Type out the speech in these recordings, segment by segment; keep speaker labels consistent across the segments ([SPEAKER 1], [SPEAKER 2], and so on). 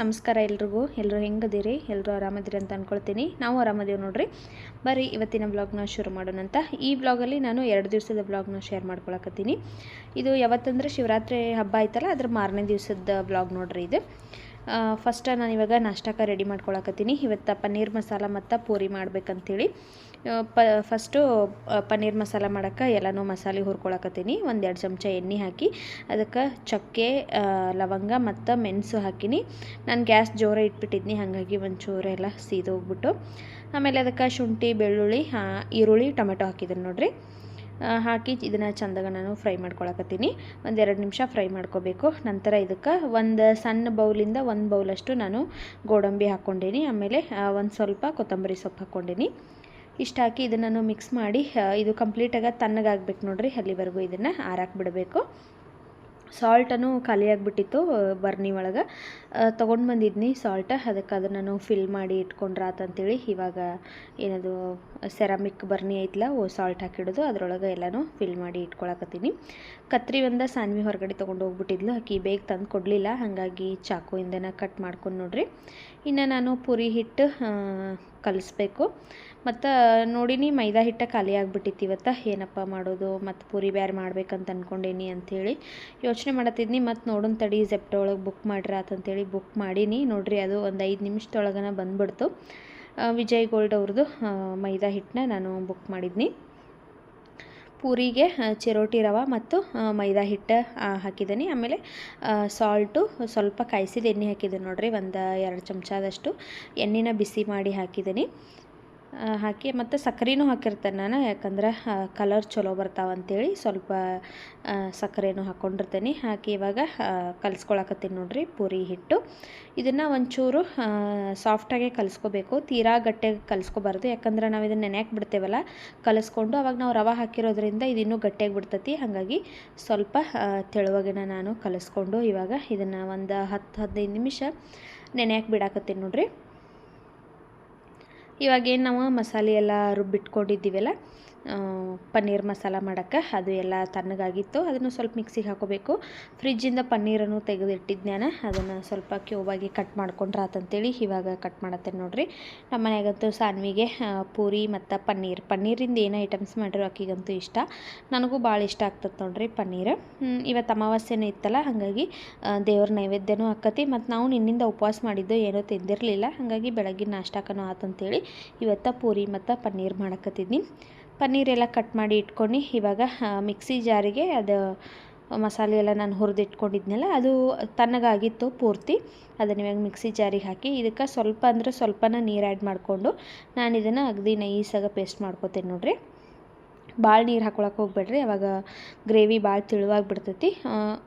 [SPEAKER 1] ನಮಸ್ಕಾರ ಎಲ್ರಿಗೂ. ಎಲ್ಲರೂ ಹೆಂಗದಿರಿ? ಎಲ್ಲರೂ ಆರಾಮದಿರಿ ಅಂತ ಅಂದ್ಕೊಳ್ತೀನಿ ನಾವು ಆರಾಮದೀವಿ ನೋಡ್ರಿ. ಬರ್ರಿ, ಇವತ್ತಿನ ಬ್ಲಾಗ್ನ ಶುರು ಮಾಡೋಣ ಅಂತ. ಈ ಬ್ಲಾಗಲ್ಲಿ ನಾನು ಎರಡು ದಿವಸದ ಬ್ಲಾಗ್ನ ಶೇರ್ ಮಾಡ್ಕೊಳಕತ್ತೀನಿ. ಇದು ಯಾವತ್ತಂದ್ರೆ ಶಿವರಾತ್ರಿ ಹಬ್ಬ ಆಯ್ತಲ್ಲ, ಅದ್ರ ಮಾರನೇ ದಿವಸದ ಬ್ಲಾಗ್ ನೋಡ್ರಿ ಇದು. ಫಸ್ಟ್ ನಾನು ಇವಾಗ ನಾಷ್ಟಕ್ಕೆ ರೆಡಿ ಮಾಡ್ಕೊಳಕತ್ತೀನಿ. ಇವತ್ತು ಪನ್ನೀರ್ ಮಸಾಲ ಮತ್ತು ಪೂರಿ ಮಾಡ್ಬೇಕಂತೇಳಿ. ಪ ಫಸ್ಟು ಪನ್ನೀರ್ ಮಸಾಲ ಮಾಡೋಕ್ಕೆ ಎಲ್ಲನೂ ಮಸಾಲೆ ಹುರ್ಕೊಳಕತ್ತೀನಿ. ಒಂದೆರಡು ಚಮಚ ಎಣ್ಣೆ ಹಾಕಿ, ಅದಕ್ಕೆ ಚಕ್ಕೆ ಲವಂಗ ಮತ್ತು ಮೆಣಸು ಹಾಕಿನಿ. ನಾನು ಗ್ಯಾಸ್ ಜೋರ ಇಟ್ಬಿಟ್ಟಿದ್ನಿ, ಹಾಗಾಗಿ ಒಂಚೂರು ಎಲ್ಲ ಸೀದೋಗ್ಬಿಟ್ಟು. ಆಮೇಲೆ ಅದಕ್ಕೆ ಶುಂಠಿ, ಬೆಳ್ಳುಳ್ಳಿ ಈರುಳ್ಳಿ, ಟೊಮೆಟೊ ಹಾಕಿದ್ದೀನಿ ನೋಡ್ರಿ. ಹಾಕಿ ಇದನ್ನು ಚಂದಾಗ ನಾನು ಫ್ರೈ ಮಾಡ್ಕೊಳಕತ್ತೀನಿ. ಒಂದೆರಡು ನಿಮಿಷ ಫ್ರೈ ಮಾಡ್ಕೋಬೇಕು. ನಂತರ ಇದಕ್ಕೆ ಒಂದು ಸಣ್ಣ ಬೌಲಿಂದ ಒಂದು ಬೌಲಷ್ಟು ನಾನು ಗೋಡಂಬಿ ಹಾಕ್ಕೊಂಡೀನಿ. ಆಮೇಲೆ ಒಂದು ಸ್ವಲ್ಪ ಕೊತ್ತಂಬರಿ ಸೊಪ್ಪು ಹಾಕ್ಕೊಂಡೀನಿ. ಇಷ್ಟು ಹಾಕಿ ಇದನ್ನು ಮಿಕ್ಸ್ ಮಾಡಿ ಇದು ಕಂಪ್ಲೀಟಾಗಿ ತಣ್ಣಗಾಗ್ಬೇಕು ನೋಡಿರಿ, ಅಲ್ಲಿವರೆಗೂ ಇದನ್ನು ಆರಾಕ್ ಬಿಡಬೇಕು ಸಾಲ್ಟನ್ನು ಖಾಲಿ ಆಗಿಬಿಟ್ಟಿತ್ತು ಬರ್ನಿ ಒಳಗೆ. ತೊಗೊಂಡು ಬಂದಿದ್ನಿ ಸಾಲ್ಟ ಅದಕ್ಕೆ ಅದನ್ನು ನಾನು ಫಿಲ್ ಮಾಡಿ ಇಟ್ಕೊಂಡ್ರೆ ಆತಂತೇಳಿ ಇವಾಗ ಏನದು ಸೆರಾಮಿಕ್ ಬರ್ನಿ ಐತಲ್ಲ ಓ ಸಾಲ್ಟ್ ಹಾಕಿಡೋದು. ಅದರೊಳಗೆ ಎಲ್ಲನೂ ಫಿಲ್ ಮಾಡಿ ಇಟ್ಕೊಳಕತ್ತೀನಿ. ಕತ್ರಿ ಒಂದ ಸಾನ್ವಿ ಹೊರಗಡೆ ತೊಗೊಂಡು ಹೋಗ್ಬಿಟ್ಟಿದ್ಲು. ಆಕಿ ಬೇಗ ತಂದು ಕೊಡಲಿಲ್ಲ. ಹಾಗಾಗಿ ಚಾಕುಯಿಂದನ ಕಟ್ ಮಾಡ್ಕೊಂಡು ನೋಡ್ರಿ. ಇನ್ನು ನಾನು ಪೂರಿ ಹಿಟ್ಟು ಕಲಿಸ್ಬೇಕು. ಮತ್ತು ನೋಡಿನಿ ಮೈದಾ ಹಿಟ್ಟ ಖಾಲಿ ಆಗಿಬಿಟ್ಟಿತ್ತು ಇವತ್ತು. ಏನಪ್ಪ ಮಾಡೋದು? ಮತ್ತು ಪೂರಿ ಬ್ಯಾರೆ ಮಾಡ್ಬೇಕಂತ ಅಂದ್ಕೊಂಡೇನಿ ಅಂಥೇಳಿ ಯೋಚನೆ ಮಾಡತ್ತಿದ್ನಿ. ಮತ್ತು ನೋಡೋಣ ತಡಿ ಜೆಪ್ಟೊ ಒಳಗೆ ಬುಕ್ ಮಾಡ್ರಿ ಆತಂತೇಳಿ ಬುಕ್ ಮಾಡೀನಿ. ನೋಡಿರಿ ಅದು ಒಂದು ಐದು ನಿಮಿಷದೊಳಗನ ಬಂದ್ಬಿಡ್ತು. ವಿಜಯ್ ಗೋಲ್ಡ್ ಅವ್ರದ್ದು ಮೈದಾ ಹಿಟ್ಟನ್ನ ನಾನು ಬುಕ್ ಮಾಡಿದ್ನಿ. ಪೂರಿಗೆ ಚಿರೋಟಿ ರವೆ ಮತ್ತು ಮೈದಾ ಹಿಟ್ಟು ಹಾಕಿದ್ದೀನಿ ಆಮೇಲೆ ಸಾಲ್ಟು ಸ್ವಲ್ಪ ಕಾಯಿಸಿದ ಎಣ್ಣೆ ಹಾಕಿದ್ದೀನಿ ನೋಡಿರಿ. ಒಂದು ಎರಡು ಚಮಚದಷ್ಟು ಎಣ್ಣೆನ ಬಿಸಿ ಮಾಡಿ ಹಾಕಿದ್ದೀನಿ ಹಾಕಿ ಮತ್ತು ಸಕ್ಕರೆನೂ ಹಾಕಿರ್ತೇನೆ ನಾನು, ಯಾಕಂದ್ರೆ ಕಲರ್ ಚಲೋ ಬರ್ತಾವಂತೇಳಿ ಸ್ವಲ್ಪ ಸಕ್ಕರೆನೂ ಹಾಕ್ಕೊಂಡಿರ್ತೇನೆ ಹಾಕಿ ಇವಾಗ ಕಲಿಸ್ಕೊಳಕತ್ತೀನಿ ನೋಡ್ರಿ ಪೂರಿ ಹಿಟ್ಟು. ಇದನ್ನು ಒಂಚೂರು ಸಾಫ್ಟಾಗೆ ಕಲಿಸ್ಕೋಬೇಕು. ತೀರಾ ಗಟ್ಟಿಯಾಗಿ ಕಲಿಸ್ಕೋಬಾರ್ದು, ಯಾಕಂದ್ರೆ ನಾವು ಇದನ್ನು ನೆನೆಯಕ್ಕೆ ಬಿಡ್ತೇವಲ್ಲ, ಕಲಿಸ್ಕೊಂಡು ಅವಾಗ ನಾವು ರವೆ ಹಾಕಿರೋದ್ರಿಂದ ಇದಿನ್ನೂ ಗಟ್ಟಿಯಾಗಿ ಬಿಡ್ತೈತಿ. ಹಾಗಾಗಿ ಸ್ವಲ್ಪ ತೆಳುವಾಗಿನ ನಾನು ಕಲಿಸ್ಕೊಂಡು ಇವಾಗ ಇದನ್ನು ಒಂದು ಹತ್ತು ಹದಿನೈದು ನಿಮಿಷ ನೆನೆಯಕ್ಕೆ ಬಿಡಾಕತ್ತೀನಿ ನೋಡ್ರಿ. ಇವಾಗ ಏನು ನಾವು ಮಸಾಲೆ ಎಲ್ಲ ರುಬ್ಬಿಟ್ಕೊಂಡಿದ್ದೀವಲ್ಲ ಪನ್ನೀರ್ ಮಸಾಲ ಮಾಡೋಕ್ಕೆ ಅದು ಎಲ್ಲ ತಣ್ಣಗಾಗಿತ್ತು. ಅದನ್ನು ಸ್ವಲ್ಪ ಮಿಕ್ಸಿಗೆ ಹಾಕೋಬೇಕು. ಫ್ರಿಜ್ಜಿಂದ ಪನ್ನೀರನ್ನು ನಾನು. ಅದನ್ನು ಸ್ವಲ್ಪ ಕ್ಯೂಬಾಗಿ ಕಟ್ ಮಾಡ್ಕೊಂಡ್ರೆ ಆತಂತೇಳಿ ಇವಾಗ ಕಟ್ ಮಾಡತ್ತೇನೆ ನೋಡಿರಿ. ನಮ್ಮ ಮನೆಗಂತೂ ಸಾನ್ವಿಗೆ ಪೂರಿ ಮತ್ತು ಪನ್ನೀರ್. ಪನ್ನೀರಿಂದ ಏನು ಐಟಮ್ಸ್ ಮಾಡಿರೋ ಅಕ್ಕಿಗಂತೂ ಇಷ್ಟ. ನನಗೂ ಭಾಳ ಇಷ್ಟ ಆಗ್ತದೆ ನೋಡಿರಿ ಪನ್ನೀರ್. ಇವತ್ತು ಅಮಾವಾಸ್ಯೆನೂ ಇತ್ತಲ್ಲ, ಹಾಗಾಗಿ ದೇವ್ರ ನೈವೇದ್ಯನೂ ಆಕತಿ ಮತ್ತು ನಾವು ನಿನ್ನಿಂದ ಉಪವಾಸ ಮಾಡಿದ್ದು ಏನೂ ತಿಂದಿರಲಿಲ್ಲ. ಹಾಗಾಗಿ ಬೆಳಗ್ಗೆ ನಾಷ್ಟಕ್ಕನೂ ಆತಂತೇಳಿ ಇವತ್ತು ಪೂರಿ ಮತ್ತು ಪನ್ನೀರ್ ಮಾಡಕತ್ತಿದ್ನಿ. ಪನ್ನೀರ್ ಎಲ್ಲ ಕಟ್ ಮಾಡಿ ಇಟ್ಕೊಂಡು ಇವಾಗ ಮಿಕ್ಸಿ ಜಾರಿಗೆ ಅದು ಮಸಾಲೆ ಎಲ್ಲ ನಾನು ಹುರಿದಿಟ್ಕೊಂಡಿದ್ನಲ್ಲ, ಅದು ತಣ್ಣಗಾಗಿತ್ತು ಪೂರ್ತಿ. ಅದನ್ನ ಇವಾಗ ಮಿಕ್ಸಿ ಜಾರಿಗೆ ಹಾಕಿ, ಇದಕ್ಕೆ ಸ್ವಲ್ಪ ಅಂದರೆ ಸ್ವಲ್ಪನ ನೀರು ಆ್ಯಡ್ ಮಾಡಿಕೊಂಡು ನಾನು ಇದನ್ನು ಅಗದಿ ನೈಸಾಗ ಪೇಸ್ಟ್ ಮಾಡ್ಕೊತೀನಿ ನೋಡಿರಿ. ಭಾಳ ನೀರು ಹಾಕೊಳಕ್ಕೆ ಹೋಗ್ಬೇಡ್ರಿ, ಅವಾಗ ಗ್ರೇವಿ ಭಾಳ ತಿಳುವಾಗಿ ಬಿಡ್ತೈತಿ.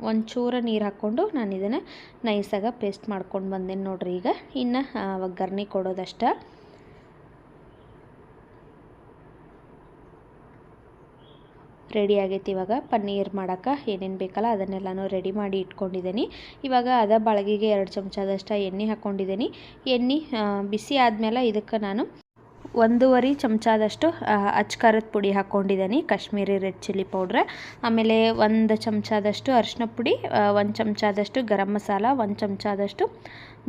[SPEAKER 1] ಒಂಚೂರು ನೀರು ಹಾಕ್ಕೊಂಡು ನಾನು ಇದನ್ನು ನೈಸಾಗ ಪೇಸ್ಟ್ ಮಾಡ್ಕೊಂಡು ಬಂದೇನೆ ನೋಡಿರಿ ಈಗ. ಇನ್ನು ಒಗ್ಗರಣೆ ಕೊಡೋದಷ್ಟ. ರೆಡಿ ಆಗೈತೆ. ಇವಾಗ ಪನ್ನೀರ್ ಮಾಡೋಕೆ ಏನೇನು ಬೇಕಲ್ಲ ಅದನ್ನೆಲ್ಲನೂ ರೆಡಿ ಮಾಡಿ ಇಟ್ಕೊಂಡಿದ್ದೀನಿ. ಇವಾಗ ಅದ ಬಾಳಗಿಗೆ ಎರಡು ಚಮಚದಷ್ಟು ಎಣ್ಣೆ ಹಾಕ್ಕೊಂಡಿದ್ದೀನಿ ಎಣ್ಣೆ ಬಿಸಿ ಆದಮೇಲೆ ಇದಕ್ಕೆ ನಾನು ಒಂದೂವರೆ ಚಮಚದಷ್ಟು ಅಚ್ಕಾರದ ಪುಡಿ ಹಾಕ್ಕೊಂಡಿದ್ದೀನಿ ಕಾಶ್ಮೀರಿ ರೆಡ್ ಚಿಲ್ಲಿ ಪೌಡ್ರ್. ಆಮೇಲೆ ಒಂದು ಚಮಚದಷ್ಟು ಅರಿಶಿನ ಪುಡಿ ಒಂದು ಚಮಚದಷ್ಟು ಗರಂ ಮಸಾಲ, ಒಂದು ಚಮಚದಷ್ಟು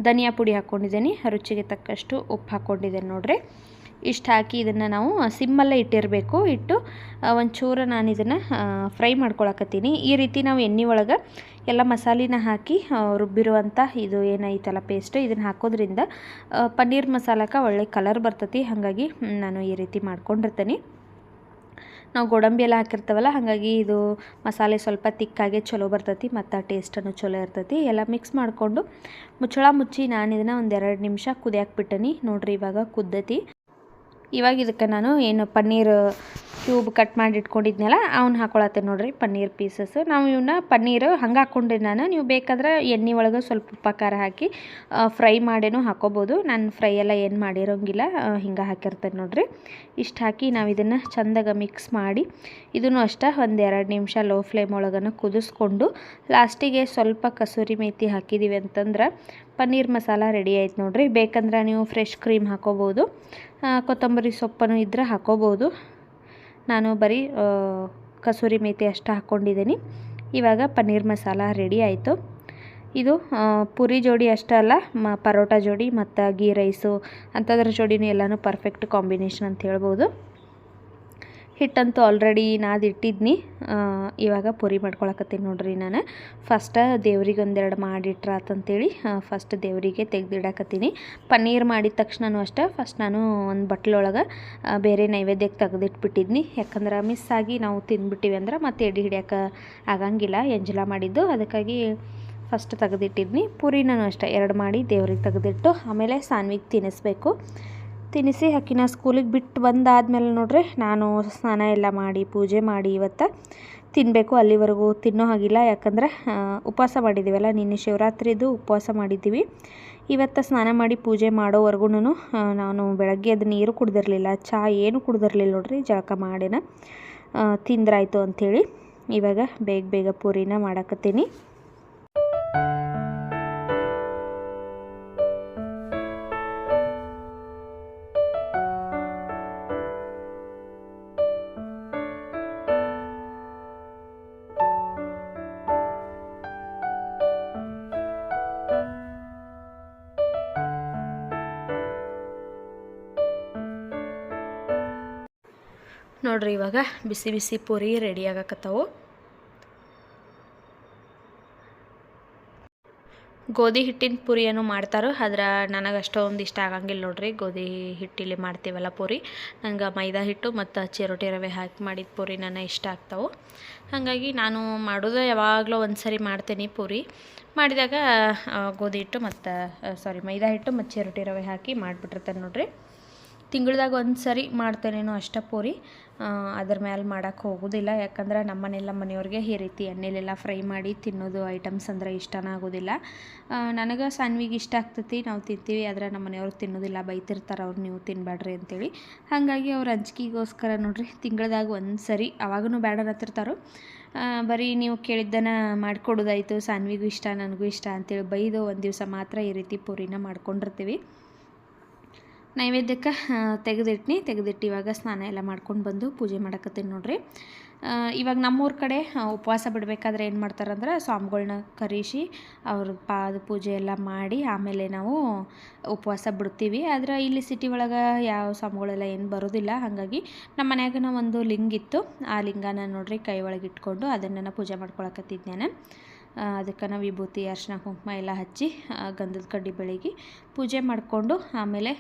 [SPEAKER 1] ಧನಿಯಾ ಪುಡಿ ಹಾಕ್ಕೊಂಡಿದ್ದೀನಿ ರುಚಿಗೆ ತಕ್ಕಷ್ಟು ಉಪ್ಪು ಹಾಕ್ಕೊಂಡಿದ್ದೇನೆ ನೋಡ್ರಿ. ಇಷ್ಟು ಹಾಕಿ ಇದನ್ನು ನಾವು ಸಿಮ್ಮಲ್ಲೇ ಇಟ್ಟಿರಬೇಕು. ಇಟ್ಟು ಆ, ಒಂಚೂರು ನಾನು ಇದನ್ನು ಫ್ರೈ ಮಾಡ್ಕೊಳಕತ್ತೀನಿ. ಈ ರೀತಿ ನಾವು ಎಣ್ಣೆ ಒಳಗೆ ಎಲ್ಲ ಮಸಾಲಿನ ಹಾಕಿ ಆ, ರುಬ್ಬಿರುವಂಥ ಇದು ಏನೈತಲ್ಲ ಪೇಸ್ಟ್ ಇದನ್ನು ಹಾಕೋದ್ರಿಂದ ಪನ್ನೀರ್ ಮಸಾಲಕ್ಕೆ ಒಳ್ಳೆ ಕಲರ್ ಬರ್ತತಿ. ಹಾಗಾಗಿ ನಾನು ಈ ರೀತಿ ಮಾಡ್ಕೊಂಡಿರ್ತೀನಿ. ನಾವು ಗೋಡಂಬಿ ಎಲ್ಲ ಹಾಕಿರ್ತೇವಲ್ಲ ಹಾಗಾಗಿ ಇದು ಮಸಾಲೆ ಸ್ವಲ್ಪ ತಿಕ್ಕಾಗೆ ಚಲೋ ಬರ್ತೈತಿ ಮತ್ತು ಟೇಸ್ಟನ್ನು ಚಲೋ ಇರ್ತೈತಿ. ಎಲ್ಲ ಮಿಕ್ಸ್ ಮಾಡಿಕೊಂಡು ಮುಚ್ಚಳ ಮುಚ್ಚಿ ನಾನು ಇದನ್ನು ಒಂದೆರಡು ನಿಮಿಷ ಕುದಿಯಾಕೆ ಬಿಟ್ಟನಿ. ನೋಡ್ರಿ ಇವಾಗ ಕುದ್ದತಿ. ಇವಾಗ ಇದಕ್ಕೆ ನಾನು ಏನು ಪನ್ನೀರ್ ಕ್ಯೂಬ್ ಕಟ್ ಮಾಡಿ ಇಟ್ಕೊಂಡಿದ್ನಲ್ಲ, ಅವ್ನ ಹಾಕೊಳತ್ತೆ ನೋಡ್ರಿ ಪನ್ನೀರ್ ಪೀಸಸ್ ನಾವು ಇವನ್ನ ಪನ್ನೀರ್ ಹಂಗೆ ಹಾಕ್ಕೊಂಡೆ ನಾನು. ನೀವು ಬೇಕಾದ್ರೆ ಎಣ್ಣೆ ಒಳಗೆ ಸ್ವಲ್ಪ ಉಪ್ಪ ಖಾರ ಹಾಕಿ ಫ್ರೈ ಮಾಡೇನೂ ಹಾಕೋಬೋದು. ನಾನು ಫ್ರೈ ಎಲ್ಲ ಏನು ಮಾಡಿರೋಂಗಿಲ್ಲ ಹಿಂಗೆ ಹಾಕಿರ್ತೇನೆ ನೋಡ್ರಿ. ಇಷ್ಟು ಹಾಕಿ ನಾವು ಇದನ್ನು ಚಂದಾಗಿ ಮಿಕ್ಸ್ ಮಾಡಿ, ಇದನ್ನು ಅಷ್ಟೇ ಒಂದೆರಡು ನಿಮಿಷ ಲೋ ಫ್ಲೇಮ್ ಒಳಗನ ಕುದಿಸ್ಕೊಂಡು, ಲಾಸ್ಟಿಗೆ ಸ್ವಲ್ಪ ಕಸೂರಿ ಮೇಥಿ ಹಾಕಿದ್ದೀವಿ ಅಂತಂದ್ರೆ ಪನ್ನೀರ್ ಮಸಾಲ ರೆಡಿ ಆಯ್ತು ನೋಡ್ರಿ. ಬೇಕಂದ್ರೆ ನೀವು ಫ್ರೆಶ್ ಕ್ರೀಮ್ ಹಾಕೋಬೋದು ಕೊತ್ತಂಬರಿ ಸೊಪ್ಪನ್ನು ಇದ್ರೆ ಹಾಕೋಬೋದು. ನಾನು ಬರೀ ಕಸೂರಿ ಮೇಥಿ ಅಷ್ಟು ಹಾಕ್ಕೊಂಡಿದ್ದೀನಿ. ಇವಾಗ ಪನ್ನೀರ್ ಮಸಾಲ ರೆಡಿ ಆಯಿತು. ಇದು ಪುರಿ ಪೂರಿ ಜೋಡಿ ಅಷ್ಟೇ ಅಲ್ಲ, ಮ, ಪರೋಟ ಜೋಡಿ ಮತ್ತು ಗೀ ರೈಸು ಅಂಥದ್ರ ಜೋಡಿನೂ ಎಲ್ಲನೂ ಪರ್ಫೆಕ್ಟ್ ಕಾಂಬಿನೇಷನ್ ಅಂತ ಹೇಳ್ಬೋದು. ಹಿಟ್ಟಂತೂ ಆಲ್ರೆಡಿ ನಾದು ಇಟ್ಟಿದ್ನಿ. ಆ, ಇವಾಗ ಪುರಿ ಮಾಡ್ಕೊಳಕತ್ತೀನಿ ನೋಡ್ರಿ ನಾನು. ಫಸ್ಟ ದೇವ್ರಿಗೆ ಒಂದೆರಡು ಮಾಡಿಟ್ರಾತಂತೇಳಿ ಫಸ್ಟ್ ದೇವರಿಗೆ ತೆಗೆದಿಡಕತ್ತೀನಿ. ಪನ್ನೀರ್ ಮಾಡಿದ ತಕ್ಷಣನೂ ಅಷ್ಟೇ ಫಸ್ಟ್ ನಾನು ಒಂದು ಬಟ್ಲೊಳಗೆ ಬೇರೆ ನೈವೇದ್ಯಕ್ಕೆ ತೆಗೆದಿಟ್ಬಿಟ್ಟಿದ್ನಿ. ಯಾಕಂದ್ರೆ ಮಿಸ್ ಆಗಿ ನಾವು ತಿಂದ್ಬಿಟ್ಟಿವಿ ಅಂದ್ರೆ ಮತ್ತೆ ಎಡಿ ಹಿಡಿಯೋಕೆ ಆಗಂಗಿಲ್ಲ. ಎಂಜಲ ಮಾಡಿದ್ದು ಅದಕ್ಕಾಗಿ ಫಸ್ಟ್ ತೆಗೆದಿಟ್ಟಿದ್ನಿ. ಪೂರಿನೂ ಅಷ್ಟೇ ಎರಡು ಮಾಡಿ ದೇವ್ರಿಗೆ ತೆಗೆದಿಟ್ಟು ಆಮೇಲೆ ಸಾನ್ವಿಗೆ ತಿನ್ನಿಸ್ಬೇಕು ತಿನ್ನಿಸಿ ಅಕ್ಕಿನ ಸ್ಕೂಲಿಗೆ ಬಿಟ್ಟು ಬಂದಾದ್ಮೇಲೆ ನೋಡ್ರಿ ನಾನು ಸ್ನಾನ ಎಲ್ಲ ಮಾಡಿ ಪೂಜೆ ಮಾಡಿ ಇವತ್ತು ತಿನ್ನಬೇಕು ಅಲ್ಲಿವರೆಗೂ ತಿನ್ನೋ ಹಾಗಿಲ್ಲ. ಯಾಕಂದ್ರೆ ಉಪವಾಸ ಮಾಡಿದ್ದೀವಲ್ಲ ನಿನ್ನೆ ಶಿವರಾತ್ರಿದು ಉಪವಾಸ ಮಾಡಿದ್ದೀವಿ. ಇವತ್ತು ಸ್ನಾನ ಮಾಡಿ ಪೂಜೆ ಮಾಡೋವರೆಗೂ ನಾನು ಬೆಳಗ್ಗೆ ಅದು ನೀರು ಕುಡ್ದಿರಲಿಲ್ಲ ಚಹಾ ಏನು ಕುಡ್ದಿರಲಿಲ್ಲ ನೋಡ್ರಿ, ಜಳಕ ಮಾಡೇನ ತಿಂದ್ರಾಯ್ತು ಅಂಥೇಳಿ ಇವಾಗ ಬೇಗ ಬೇಗ ಪೂರಿನ ಮಾಡಕತ್ತೀನಿ. ನೋಡ್ರಿ, ಇವಾಗ ಬಿಸಿ ಬಿಸಿ ಪೂರಿ ರೆಡಿ ಆಗಕತ್ತವು. ಗೋಧಿ ಹಿಟ್ಟಿನ ಪೂರಿಯನ್ನು ಮಾಡ್ತಾರೋ ಆದ್ರೆ ನನಗೆ ಅಷ್ಟೊಂದು ಇಷ್ಟ ಆಗಂಗಿಲ್ಲ ನೋಡ್ರಿ. ಗೋಧಿ ಹಿಟ್ಟಿಲಿ ಮಾಡ್ತೀವಲ್ಲ ಪೂರಿ, ನಂಗೆ ಮೈದಾ ಹಿಟ್ಟು ಮತ್ತು ಚಿರೋಟಿ ರವೆ ಹಾಕಿ ಮಾಡಿದ ಪೂರಿ ನನ್ನ ಇಷ್ಟ ಆಗ್ತಾವೆ. ಹಾಗಾಗಿ ನಾನು ಮಾಡೋದು ಯಾವಾಗಲೂ ಒಂದು ಸರಿ ಮಾಡ್ತೀನಿ ಪೂರಿ. ಮಾಡಿದಾಗ ಗೋಧಿ ಹಿಟ್ಟು ಮತ್ತು ಸಾರಿ ಮೈದಾ ಹಿಟ್ಟು ಮತ್ತು ಚಿರೋಟಿ ರವೆ ಹಾಕಿ ಮಾಡಿಬಿಟ್ಟಿರ್ತೇನೆ ನೋಡ್ರಿ. ತಿಂಗಳದಾಗ ಒಂದು ಸರಿ ಮಾಡ್ತೇನೇನೋ ಅಷ್ಟೇ ಪೂರಿ. ಅದ್ರ ಮೇಲೆ ಮಾಡೋಕ್ಕೆ ಹೋಗೋದಿಲ್ಲ. ಯಾಕಂದ್ರೆ ನಮ್ಮನೆಲ್ಲ ಮನೆಯವ್ರಿಗೆ ಈ ರೀತಿ ಎಣ್ಣೆಲೆಲ್ಲ ಫ್ರೈ ಮಾಡಿ ತಿನ್ನೋದು ಐಟಮ್ಸ್ ಅಂದ್ರೆ ಇಷ್ಟನೇ ಆಗೋದಿಲ್ಲ. ನನಗೆ ಸಣ್ಣವಿಗೆ ಇಷ್ಟ ಆಗ್ತೈತಿ. ನಾವು ತಿಂತೀವಿ, ಆದರೆ ನಮ್ಮ ಮನೆಯವ್ರು ತಿನ್ನೋದಿಲ್ಲ. ಬೈತಿರ್ತಾರೆ ಅವ್ರು, ನೀವು ತಿನ್ನಬೇಡ್ರಿ ಅಂತೇಳಿ. ಹಾಗಾಗಿ ಅವ್ರ ಅಂಜಿಕೆಗೋಸ್ಕರ ನೋಡ್ರಿ, ತಿಂಗಳದಾಗ ಒಂದು ಸರಿ ಅವಾಗೂ ಬೇಡ ಬರೀ ನೀವು ಕೇಳಿದ್ದನ ಮಾಡಿಕೊಡೋದಾಯ್ತು. ಸಾನ್ವಿಗೂ ಇಷ್ಟ, ನನಗೂ ಇಷ್ಟ ಅಂತೇಳಿ ಬೈದು ಒಂದು ದಿವಸ ಮಾತ್ರ ಈ ರೀತಿ ಪೂರಿನ ಮಾಡ್ಕೊಂಡಿರ್ತೀವಿ. ನೈವೇದ್ಯಕ್ಕೆ ತೆಗೆದಿಟ್ನಿ. ತೆಗೆದಿಟ್ಟು ಇವಾಗ ಸ್ನಾನ ಎಲ್ಲ ಮಾಡ್ಕೊಂಡು ಬಂದು ಪೂಜೆ ಮಾಡಕತ್ತೀನಿ ನೋಡ್ರಿ. ಇವಾಗ ನಮ್ಮೂರ ಕಡೆ ಉಪವಾಸ ಬಿಡಬೇಕಾದ್ರೆ ಏನು ಮಾಡ್ತಾರಂದ್ರೆ ಸ್ವಾಮಿಗಳ್ನ ಕರೀಸಿ ಅವ್ರ ಪಾದ ಪೂಜೆ ಎಲ್ಲ ಮಾಡಿ ಆಮೇಲೆ ನಾವು ಉಪವಾಸ ಬಿಡ್ತೀವಿ. ಆದ್ರೆ ಇಲ್ಲಿ ಸಿಟಿ ಒಳಗೆ ಯಾವ ಸ್ವಾಮಿಗಳೆಲ್ಲ ಏನು ಬರೋದಿಲ್ಲ. ಹಾಗಾಗಿ ನಮ್ಮ ಮನ್ಯಾಗನ ಒಂದು ಲಿಂಗ ಇತ್ತು ಆ ಲಿಂಗನ ನೋಡಿರಿ ಕೈ ಒಳಗೆ ಇಟ್ಕೊಂಡು ಅದನ್ನು ಪೂಜೆ ಮಾಡ್ಕೊಳಕತ್ತಿದ್ದೆ ಅದಕ್ಕೆ ನಾವು ವಿಭೂತಿ ಅರ್ಶಿನ ಕುಂಕುಮ ಎಲ್ಲ ಹಚ್ಚಿ ಗಂಧದ ಕಡ್ಡಿ ಬೆಳಗಿ ಪೂಜೆ ಮಾಡಿಕೊಂಡು ಆಮೇಲೆ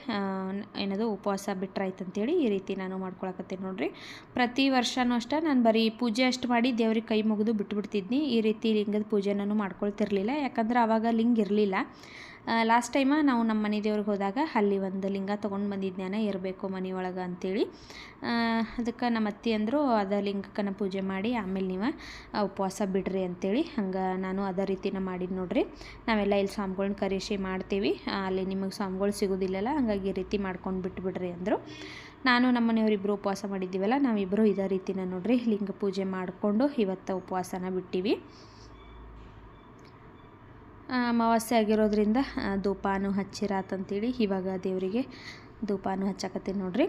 [SPEAKER 1] ಏನದು ಉಪವಾಸ ಬಿಟ್ರಾಯ್ತು ಅಂತೇಳಿ ಈ ರೀತಿ ನಾನು ಮಾಡ್ಕೊಳಕತ್ತೀನಿ ನೋಡಿರಿ. ಪ್ರತಿ ವರ್ಷವೂ ಅಷ್ಟೇ ನಾನು ಬರೀ ಪೂಜೆ ಅಷ್ಟು ಮಾಡಿ ದೇವ್ರಿಗೆ ಕೈ ಮುಗಿದು ಬಿಟ್ಬಿಡ್ತಿದ್ನಿ. ಈ ರೀತಿ ಲಿಂಗದ ಪೂಜೆ ನಾನು ಮಾಡ್ಕೊಳ್ತಿರ್ಲಿಲ್ಲ. ಯಾಕಂದ್ರೆ ಆವಾಗ ಲಿಂಗ ಇರಲಿಲ್ಲ. ಲಾಸ್ಟ್ ಟೈಮ ನಾವು ನಮ್ಮ ಮನೆ ದೇವ್ರಿಗೆ ಹೋದಾಗ ಅಲ್ಲಿ ಒಂದು ಲಿಂಗ ತೊಗೊಂಡು ಬಂದಿದ್ನ್ಯಾನ ಇರಬೇಕು ಮನೆಯೊಳಗೆ ಅಂತೇಳಿ. ಅದಕ್ಕೆ ನಮ್ಮ ಅತ್ತಿ ಅಂದರು, ಅದ ಲಿಂಗಕ್ಕನ ಪೂಜೆ ಮಾಡಿ, ಆಮೇಲೆ ನೀವು ಉಪವಾಸ ಬಿಡ್ರಿ ಅಂತೇಳಿ. ಹಂಗೆ ನಾನು ಅದೇ ರೀತಿನ ಮಾಡಿದ್ದು ನೋಡ್ರಿ. ನಾವೆಲ್ಲ ಇಲ್ಲಿ ಸ್ವಾಮಿಗಳ್ನ ಕರೆಸಿ ಮಾಡ್ತೀವಿ. ಅಲ್ಲಿ ನಿಮಗೆ ಸ್ವಾಮಿಗಳು ಸಿಗೋದಿಲ್ಲಲ್ಲ, ಹಂಗಾಗಿ ಈ ರೀತಿ ಮಾಡ್ಕೊಂಡು ಬಿಟ್ಬಿಡ್ರಿ ಅಂದರು. ನಾನು ನಮ್ಮ ಮನೆಯವರಿಬ್ಬರು ಉಪವಾಸ ಮಾಡಿದ್ದೀವಲ್ಲ ನಾವಿಬ್ಬರು ಇದೇ ರೀತಿನ ನೋಡ್ರಿ, ಲಿಂಗ ಪೂಜೆ ಮಾಡಿಕೊಂಡು ಇವತ್ತು ಉಪವಾಸನ ಬಿಟ್ಟಿವಿ. ಅಮಾವಾಸ್ಯೆ ಆಗಿರೋದ್ರಿಂದ ಧೂಪಾನು ಹಚ್ಚಿರಾತಂತೇಳಿ ಇವಾಗ ದೇವರಿಗೆ ಧೂಪಾನು ಹಚ್ಚಕತ್ತೀನಿ ನೋಡ್ರಿ.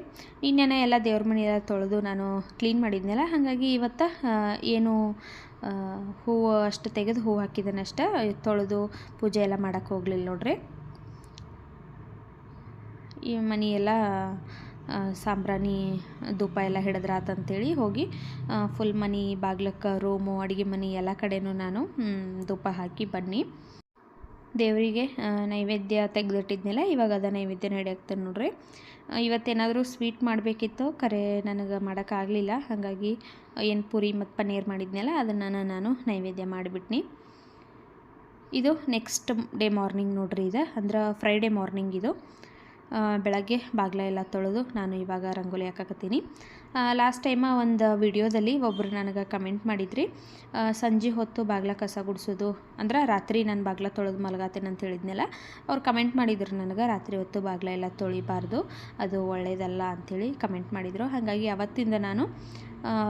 [SPEAKER 1] ಇನ್ನೇನೆ ಎಲ್ಲ ದೇವ್ರ ಮನೆ ಎಲ್ಲ ತೊಳೆದು ನಾನು ಕ್ಲೀನ್ ಮಾಡಿದ್ನಲ್ಲ, ಹಾಗಾಗಿ ಇವತ್ತು ಏನು ಹೂವು ಅಷ್ಟು ತೆಗೆದು ಹೂವು ಹಾಕಿದ್ದೇನೆ ಅಷ್ಟೇ, ತೊಳೆದು ಪೂಜೆ ಎಲ್ಲ ಮಾಡೋಕ್ಕೆ ಹೋಗಲಿಲ್ಲ ನೋಡ್ರಿ. ಈ ಮನೆಯೆಲ್ಲ ಸಾಂಬ್ರಾಣಿ ಧೂಪ ಎಲ್ಲ ಹಿಡಿದ್ರಾತಂತೇಳಿ ಹೋಗಿ ಫುಲ್ ಮನೆ ಬಾಗ್ಲಕ್ಕೆ ರೂಮು ಅಡುಗೆ ಮನೆ ಎಲ್ಲ ಕಡೆನೂ ನಾನು ಧೂಪ ಹಾಕಿ ಬನ್ನಿ. ದೇವರಿಗೆ ನೈವೇದ್ಯ ತೆಗೆದಿಟ್ಟಿದ್ನಲ್ಲ, ಇವಾಗ ಅದ ನೈವೇದ್ಯ ನಡೆಯಾಕ್ತಾನೆ ನೋಡ್ರಿ. ಇವತ್ತೇನಾದರೂ ಸ್ವೀಟ್ ಮಾಡಬೇಕಿತ್ತು, ಕರೆ ನನಗೆ ಮಾಡೋಕ್ಕಾಗಲಿಲ್ಲ. ಹಾಗಾಗಿ ಏನು ಪೂರಿ ಮತ್ತು ಪನ್ನೀರ್ ಮಾಡಿದ್ನಲ್ಲ, ಅದನ್ನು ನಾನು ನೈವೇದ್ಯ ಮಾಡಿಬಿಟ್ನಿ. ಇದು ನೆಕ್ಸ್ಟ್ ಡೇ ಮಾರ್ನಿಂಗ್ ನೋಡ್ರಿ ಇದು, ಅಂದ್ರೆ ಫ್ರೈಡೇ ಮಾರ್ನಿಂಗ್ ಇದು. ಬೆಳಗ್ಗೆ ಬಾಗಿಲ ಎಲ್ಲ ತೊಳೆದು ನಾನು ಇವಾಗ ರಂಗೋಲಿ ಹಾಕಕತ್ತೀನಿ. ಲಾಸ್ಟ್ ಟೈಮ ಒಂದು ವಿಡಿಯೋದಲ್ಲಿ ಒಬ್ಬರು ನನಗೆ ಕಮೆಂಟ್ ಮಾಡಿದ್ರಿ ಸಂಜೆ ಹೊತ್ತು ಬಾಗ್ಲ ಕಸ ಗುಡಿಸೋದು, ಅಂದ್ರೆ ರಾತ್ರಿ ನಾನು ಬಾಗ್ಲ ತೊಳೆದು ಮಲಗಾತೇನೆ ಅಂತ ಹೇಳಿದ್ನಲ್ಲ, ಅವ್ರು ಕಮೆಂಟ್ ಮಾಡಿದ್ರು ನನಗೆ, ರಾತ್ರಿ ಹೊತ್ತು ಬಾಗ್ಲ ಎಲ್ಲ ತೊಳಿಬಾರ್ದು, ಅದು ಒಳ್ಳೆಯದಲ್ಲ ಅಂಥೇಳಿ ಕಮೆಂಟ್ ಮಾಡಿದರು. ಹಾಗಾಗಿ ಅವತ್ತಿಂದ ನಾನು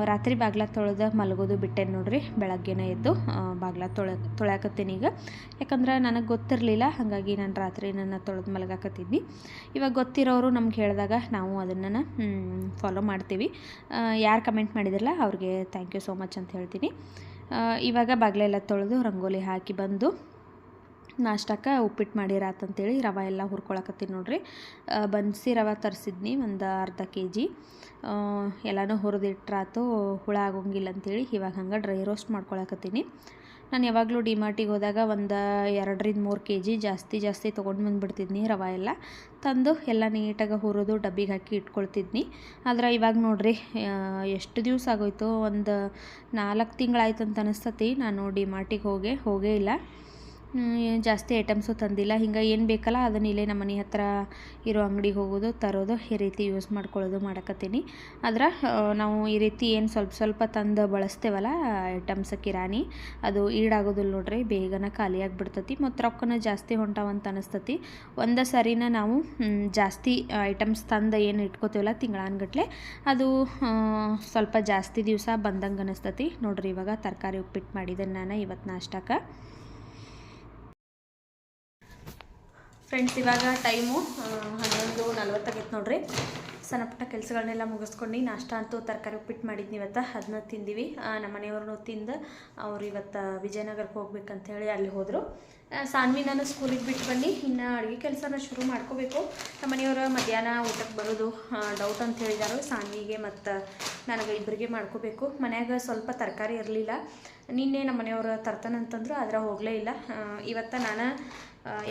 [SPEAKER 1] ರಾತ್ರಿ ಬಾಗ್ಲ ತೊಳೆದು ಮಲಗೋದು ಬಿಟ್ಟೆ ನೋಡ್ರಿ, ಬೆಳಗ್ಗೆನೇ ಎದ್ದು ಬಾಗ್ಲ ತೊಳೆ, ತೊಳ್ಯಾಕತ್ತೀನಿ ಈಗ. ಯಾಕಂದ್ರೆ ನನಗೆ ಗೊತ್ತಿರಲಿಲ್ಲ, ಹಾಗಾಗಿ ನಾನು ರಾತ್ರಿ ನನ್ನ ತೊಳೆದು ಮಲಗಾಕತ್ತಿದ್ವಿ ಇವಾಗ ಗೊತ್ತಿರೋರು ನಮ್ಗೆ ಹೇಳಿದಾಗ ನಾವು ಅದನ್ನು ಫಾಲೋ ಮಾಡ್ತೀವಿ. ಯಾರು ಕಮೆಂಟ್ ಮಾಡಿದ್ರಲ್ಲ, ಅವ್ರಿಗೆ ಥ್ಯಾಂಕ್ ಯು ಸೋ ಮಚ್ ಅಂತ ಹೇಳ್ತೀನಿ. ಇವಾಗ ಬಾಗಿಲೆಲ್ಲ ತೊಳೆದು, ರಂಗೋಲಿ ಹಾಕಿ ಬಂದು ನಾಷ್ಟಕ್ಕೆ ಉಪ್ಪಿಟ್ಟು ಮಾಡಿರಾತಂತೇಳಿ ರವೆ ಎಲ್ಲ ಹುರ್ಕೊಳಕತ್ತೀನಿ ನೋಡಿರಿ. ಬನ್ಸಿ ರವೆ ತರಿಸಿದ್ನಿ ಒಂದು ಅರ್ಧ ಕೆ ಜಿ ಎಲ್ಲನೂ ಹುರಿದಿಟ್ರಾತು ಹುಳ ಆಗೋಂಗಿಲ್ಲ ಅಂತೇಳಿ ಇವಾಗ ಹಂಗೆ ಡ್ರೈ ರೋಸ್ಟ್ ಮಾಡ್ಕೊಳಕತ್ತೀನಿ. ನಾನು ಯಾವಾಗಲೂ ಡಿಮಾರ್ಟಿಗೆ ಹೋದಾಗ ಒಂದು ಎರಡರಿಂದ ಮೂರು ಕೆ ಜಿ ಜಾಸ್ತಿ ಜಾಸ್ತಿ ತೊಗೊಂಡು ಬಂದುಬಿಡ್ತಿದ್ನಿ ರವೆ ಎಲ್ಲ. ತಂದು ಎಲ್ಲ ನೀಟಾಗಿ ಹುರಿದು ಡಬ್ಬಿಗೆ ಹಾಕಿ ಇಟ್ಕೊಳ್ತಿದ್ನಿ. ಆದ್ರೆ ಇವಾಗ ನೋಡಿರಿ ಎಷ್ಟು ದಿವಸ ಆಗೋಯ್ತು? ಒಂದು ನಾಲ್ಕು ತಿಂಗಳಾಯ್ತು ಅಂತ ಅನಿಸ್ತತಿ. ನಾನು ಡಿಮಾರ್ಟಿಗೆ ಹೋಗೇ ಹೋಗೇ ಇಲ್ಲ. ಜಾಸ್ತಿ ಐಟಮ್ಸು ತಂದಿಲ್ಲ. ಹಿಂಗೆ ಏನು ಬೇಕಲ್ಲ ಅದನ್ನ ಇಲ್ಲೇ ನಮ್ಮ ಮನೆ ಹತ್ರ ಇರೋ ಅಂಗಡಿಗೆ ಹೋಗೋದು, ತರೋದು, ಈ ರೀತಿ ಯೂಸ್ ಮಾಡ್ಕೊಳ್ಳೋದು ಮಾಡಕತ್ತೀನಿ. ಆದ್ರೆ ನಾವು ಈ ರೀತಿ ಏನು ಸ್ವಲ್ಪ ಸ್ವಲ್ಪ ತಂದು ಬಳಸ್ತೇವಲ್ಲ ಐಟಮ್ಸ್ ಕಿರಾಣಿ, ಅದು ಈಡಾಗೋದಿಲ್ಲ ನೋಡ್ರಿ, ಬೇಗನೆ ಖಾಲಿ ಆಗಿಬಿಡ್ತತಿ. ಮತ್ತು ರೊಕ್ಕನ ಜಾಸ್ತಿ ಹೊಂಟಾವಂತ ಅನಿಸ್ತತಿ. ಒಂದು ಸರಿನ ನಾವು ಜಾಸ್ತಿ ಐಟಮ್ಸ್ ತಂದು ಏನು ಇಟ್ಕೋತೀವಲ್ಲ ತಿಂಗಳಾನ್ಗಟ್ಲೆ ಅದು ಸ್ವಲ್ಪ ಜಾಸ್ತಿ ದಿವಸ ಬಂದಂಗೆ ಅನಿಸ್ತತಿ. ನೋಡ್ರಿ ಇವಾಗ ತರಕಾರಿ ಉಪ್ಪಿಟ್ಟು ಮಾಡಿದ್ದೇನೆ ನಾನು ಇವತ್ತು ನಾಷ್ಟಕ್ಕೆ. ಫ್ರೆಂಡ್ಸ್ ಇವಾಗ ಟೈಮು ಹನ್ನೊಂದು ನಲ್ವತ್ತಾಗೈತೆ ನೋಡ್ರಿ. ಸಣ್ಣ ಪುಟ್ಟ ಕೆಲಸಗಳನ್ನೆಲ್ಲ ಮುಗಿಸ್ಕೊಂಡು ನಾಷ್ಟ ಅಂತೂ ತರಕಾರಿ ಉಪ್ಪಿಟ್ಟು ಮಾಡಿದ್ನಿ ಇವತ್ತು ಅದನ್ನ ತಿಂದೀವಿ. ನಮ್ಮ ಮನೆಯವ್ರನ್ನೂ ತಿಂದು, ಅವ್ರು ಇವತ್ತು ವಿಜಯನಗರಕ್ಕೆ ಹೋಗ್ಬೇಕಂತ ಹೇಳಿ ಅಲ್ಲಿ ಹೋದರು. ಸಾನ್ವಿ ನಾನು ಸ್ಕೂಲಿಗೆ ಬಿಟ್ಟು ಬನ್ನಿ ಇನ್ನು ಅಡುಗೆ ಕೆಲಸನ ಶುರು ಮಾಡ್ಕೋಬೇಕು. ನಮ್ಮ ಮನೆಯವರು ಮಧ್ಯಾಹ್ನ ಊಟಕ್ಕೆ ಬರೋದು ಡೌಟ್ ಅಂತ ಹೇಳಿದಾರು. ಸಾನ್ವಿಗೆ ಮತ್ತು ನನಗೆ ಇಬ್ಬರಿಗೆ ಮಾಡ್ಕೋಬೇಕು. ಮನ್ಯಾಗ ಸ್ವಲ್ಪ ತರಕಾರಿ ಇರಲಿಲ್ಲ. ನಿನ್ನೆ ನಮ್ಮ ಮನೆಯವರು ತರ್ತಾನಂತಂದ್ರು ಆದರೆ ಹೋಗಲೇ ಇಲ್ಲ. ಇವತ್ತು ನಾನು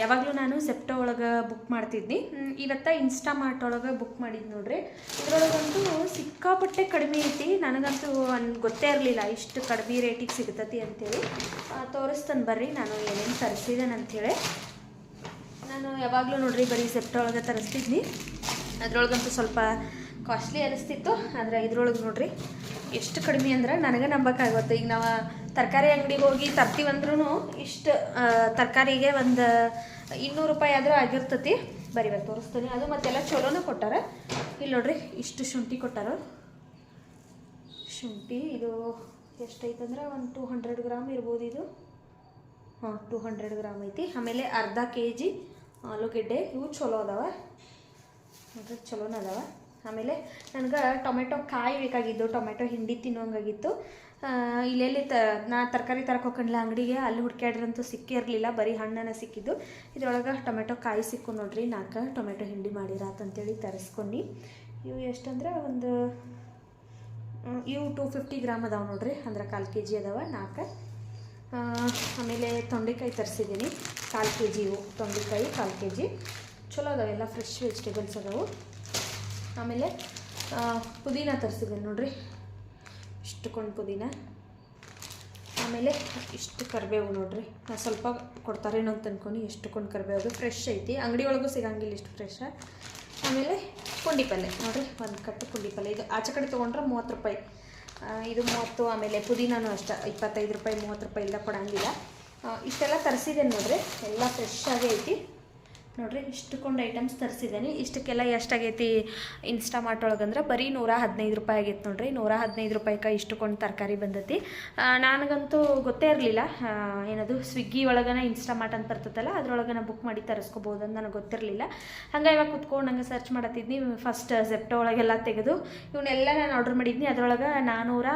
[SPEAKER 1] ಯಾವಾಗಲೂ ನಾನು ಸೆಪ್ಟೋ ಒಳಗೆ ಬುಕ್ ಮಾಡ್ತಿದ್ನಿ. ಇವತ್ತ ಇನ್ಸ್ಟಾಮಾರ್ಟ್ ಒಳಗೆ ಬುಕ್ ಮಾಡಿದ್ದು ನೋಡ್ರಿ. ಇದರೊಳಗಂತೂ ಸಿಕ್ಕಾಪಟ್ಟೆ ಕಡಿಮೆ ಐತಿ. ನನಗಂತೂ ಅನ್, ಗೊತ್ತೇ ಇರಲಿಲ್ಲ ಇಷ್ಟು ಕಡಿಮೆ ರೇಟಿಗೆ ಸಿಗ್ತತಿ ಅಂತೇಳಿ. ತೋರಿಸ್ತಾನೆ ಬರ್ರಿ, ನಾನು ಏನೇನು ತರಿಸಿದ್ದೇನೆ ಅಂಥೇಳಿ ನಾನು ಯಾವಾಗಲೂ ನೋಡ್ರಿ ಬರೀ ಸೆಪ್ಟೋ ಒಳಗೆ ತರಿಸ್ತಿದ್ನಿ. ಅದ್ರೊಳಗಂತೂ ಸ್ವಲ್ಪ ಕಾಸ್ಟ್ಲಿ ಅನಿಸ್ತಿತ್ತು. ಆದರೆ ಇದ್ರೊಳಗೆ ನೋಡ್ರಿ, ಎಷ್ಟು ಕಡಿಮೆ ಅಂದ್ರೆ ನನಗೆ ನಂಬಕ್ಕಾಗುತ್ತೆ ಈಗ ನಾವು ತರಕಾರಿ ಅಂಗಡಿಗೆ ಹೋಗಿ ತರ್ತೀವಂದ್ರೂ ಇಷ್ಟು ತರಕಾರಿಗೆ ಒಂದು ಇನ್ನೂರು ರೂಪಾಯಿ ಆದರೂ ಆಗಿರ್ತತಿ. ಬರೀ ಇವಾಗ ತೋರಿಸ್ತೀನಿ. ಅದು ಮತ್ತೆಲ್ಲ ಚಲೋನ ಕೊಟ್ಟಾರ. ಇಲ್ಲಿ ನೋಡ್ರಿ, ಇಷ್ಟು ಶುಂಠಿ ಕೊಟ್ಟಾರ. ಶುಂಠಿ ಇದು ಎಷ್ಟೈತಂದ್ರೆ ಒಂದು ಟೂ ಹಂಡ್ರೆಡ್ ಗ್ರಾಮ್ ಇರ್ಬೋದು ಇದು. ಹಾಂ ಟೂ ಹಂಡ್ರೆಡ್ ಗ್ರಾಮ್ ಐತಿ. ಆಮೇಲೆ ಅರ್ಧ ಕೆ ಜಿ ಆಲೂಗೆಡ್ಡೆ. ಇವು ಚಲೋ ಅದಾವ. ನೋಡ್ರಿ, ಚಲೋನ ಅದಾವ. ಆಮೇಲೆ ನನಗೆ ಟೊಮೆಟೊ ಕಾಯಿ ಬೇಕಾಗಿದ್ದು, ಟೊಮೆಟೊ ಹಿಂಡಿ ತಿನ್ನೋಂಗಾಗಿತ್ತು. ಇಲ್ಲೆಲ್ಲಿ ತ, ನಾ ತರಕಾರಿ ತರಕ್ಕೆ ಹೋಗ್ಕೊಂಡಿಲ್ಲ ಅಂಗಡಿಗೆ, ಅಲ್ಲಿ ಹುಡ್ಕ್ಯಾಡ್ರಂತೂ ಸಿಕ್ಕಿರಲಿಲ್ಲ ಬರೀ ಹಣ್ಣನ ಸಿಕ್ಕಿದ್ದು. ಇದ್ರೊಳಗೆ ಟೊಮೆಟೊ ಕಾಯಿ ಸಿಕ್ಕು ನೋಡ್ರಿ, ನಾಲ್ಕು ಟೊಮೆಟೊ ಹಿಂಡಿ ಮಾಡಿರಾತಂತೇಳಿ ತರಿಸ್ಕೊಂಡು. ಇವು ಎಷ್ಟಂದ್ರೆ ಒಂದು ಇವು ಟೂ ಫಿಫ್ಟಿ ಗ್ರಾಮ್ ಅದಾವೆ ನೋಡ್ರಿ, ಅಂದ್ರೆ ಕಾಲು ಕೆ ಜಿ ಅದಾವೆ, ನಾಲ್ಕು. ಆಮೇಲೆ ತೊಂಡೆಕಾಯಿ ತರಿಸಿದ್ದೀನಿ ಕಾಲು ಕೆ ಜಿ ಇವು, ತೊಂಡೆಕಾಯಿ ಕಾಲು ಕೆ ಜಿ ಚಲೋ ಅದಾವೆ, ಎಲ್ಲ ಫ್ರೆಶ್ ವೆಜಿಟೇಬಲ್ಸ್ ಅದಾವು. ಆಮೇಲೆ ಪುದೀನ ತರಿಸಿದ್ದೀನಿ ನೋಡ್ರಿ ಇಷ್ಟು ಕೊಂಡು ಪುದೀನ ಆಮೇಲೆ ಇಷ್ಟು ಕರಿಬೇವು ನೋಡ್ರಿ. ನಾನು ಸ್ವಲ್ಪ ಕೊಡ್ತಾರೇನೋ ಅಂತ ಅನ್ಕೊಂಡು ಎಷ್ಟು ಕೊಂಡು ಕರಿಬೇವು ಫ್ರೆಶ್ ಐತಿ. ಅಂಗಡಿ ಒಳಗೂ ಸಿಗಂಗಿಲ್ಲ ಇಷ್ಟು ಫ್ರೆಶ್ ಆಮೇಲೆ ಪುಂಡಿ ಪಲ್ಯ ನೋಡ್ರಿ, ಒಂದು ಕಟ್ಟು ಪುಂಡಿ ಪಲ್ಯ ಇದು ಆಚೆ ಕಡೆ ತೊಗೊಂಡ್ರೆ ಮೂವತ್ತು ರೂಪಾಯಿ. ಇದು ಮೂವತ್ತು, ಆಮೇಲೆ ಪುದೀನೂ ಅಷ್ಟೇ. ಇಪ್ಪತ್ತೈದು ರೂಪಾಯಿ, ಮೂವತ್ತು ರೂಪಾಯಿ ಇಲ್ಲ ಕೊಡಂಗಿಲ್ಲ. ಇಷ್ಟೆಲ್ಲ ತರಿಸಿದ್ದೇನೆ ನೋಡ್ರಿ, ಎಲ್ಲ ಫ್ರೆಶ್ ಆಗೇ ಐತಿ. ನೋಡ್ರಿ, ಇಷ್ಟಕ್ಕೊಂದು ಐಟಮ್ಸ್ ತರಿಸಿದ್ದೀನಿ ಇಷ್ಟಕ್ಕೆಲ್ಲ ಎಷ್ಟಾಗೈತಿ ಇನ್ಸ್ಟಾಮಾರ್ಟ್ ಒಳಗಂದ್ರೆ? ಬರೀ ನೂರ ಹದಿನೈದು ರೂಪಾಯಿ ಆಗೈತೆ ನೋಡ್ರಿ. ನೂರ ಹದಿನೈದು ರೂಪಾಯಿಗೆ ಇಷ್ಟಕ್ಕೊಂದು ತರಕಾರಿ ಬಂದೈತಿ. ನನಗಂತೂ ಗೊತ್ತೇ ಇರಲಿಲ್ಲ. ಏನದು ಸ್ವಿಗ್ಗಿ ಒಳಗನ ಇನ್ಸ್ಟಾಮಾರ್ಟ್ ಅಂತ ಬರ್ತದಲ್ಲ ಅದ್ರೊಳಗೆ ನಾ ಬುಕ್ ಮಾಡಿ ತರಿಸ್ಕೋಬೋದು ಅಂತ ನನಗೆ ಗೊತ್ತಿರಲಿಲ್ಲ. ಹಂಗೆ ಇವಾಗ ಕುತ್ಕೊಂಡು ನಂಗೆ ಸರ್ಚ್ ಮಾಡತ್ತಿದ್ನಿ. ಫಸ್ಟ್ ಜೆಪ್ಟೋ ಒಳಗೆಲ್ಲ ತೆಗೆದು ಇವನ್ನೆಲ್ಲ ನಾನು ಆರ್ಡ್ರ್ ಮಾಡಿದ್ನಿ. ಅದರೊಳಗೆ ನಾನ್ನೂರ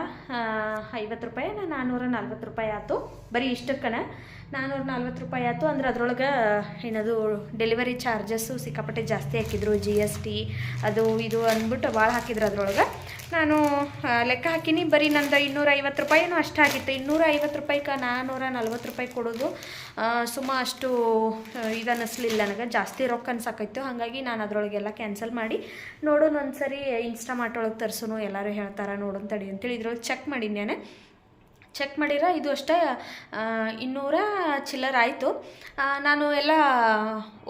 [SPEAKER 1] ಐವತ್ತು ರೂಪಾಯಿ ನಾನ್ನೂರ ನಲ್ವತ್ತು ರೂಪಾಯಿ ಆಯಿತು ಬರೀ ಇಷ್ಟಕ್ಕನ. ನಾನ್ನೂರ ನಲ್ವತ್ತು ರೂಪಾಯಿ ಆಯ್ತು. ಅಂದ್ರೆ ಅದ್ರೊಳಗೆ, ಏನದು ಡೆಲಿವರಿ ಚಾರ್ಜಸ್ಸು ಸಿಕ್ಕಾಪಟ್ಟೆ ಜಾಸ್ತಿ ಹಾಕಿದ್ರು ಜಿ ಎಸ್ ಟಿ ಅದು ಇದು ಅಂದ್ಬಿಟ್ಟು ಭಾಳ ಹಾಕಿದ್ರು ಅದ್ರೊಳಗೆ. ನಾನು ಲೆಕ್ಕ ಹಾಕಿನಿ. ಬರೀ ನಂದು ಇನ್ನೂರ ಐವತ್ತು ರೂಪಾಯಿನೂ ಅಷ್ಟು ಆಗಿತ್ತು. ಇನ್ನೂರ ಐವತ್ತು ರೂಪಾಯಿಗೆ ನಾನ್ನೂರ ನಲ್ವತ್ತು ರೂಪಾಯಿ ಕೊಡೋದು ಸುಮ್ಮ ಅಷ್ಟು ಇದು ಅನ್ನಿಸ್ಲಿಲ್ಲ ನನಗೆ. ಜಾಸ್ತಿ ರೊಕ್ಕ ಅನ್ಸಾಕೈತು ಹಾಗಾಗಿ ನಾನು ಅದರೊಳಗೆಲ್ಲ ಕ್ಯಾನ್ಸಲ್ ಮಾಡಿ, ನೋಡೋಣ ಒಂದ್ಸರಿ ಇನ್ಸ್ಟಾಮಾರ್ಟ್ ಒಳಗೆ ತರ್ಸೋನು. ಎಲ್ಲರೂ ಹೇಳ್ತಾರೆ ನೋಡೋಣ ತಡಿ ಅಂತೇಳಿ ಇದ್ರೊಳಗೆ ಚೆಕ್ ಮಾಡೀನಿ ನಾನು. ಚೆಕ್ ಮಾಡಿರ? ಇದು ಅಷ್ಟೇ ಇನ್ನೂರ ಚಿಲ್ಲರ್ ಆಯಿತು. ನಾನು ಎಲ್ಲ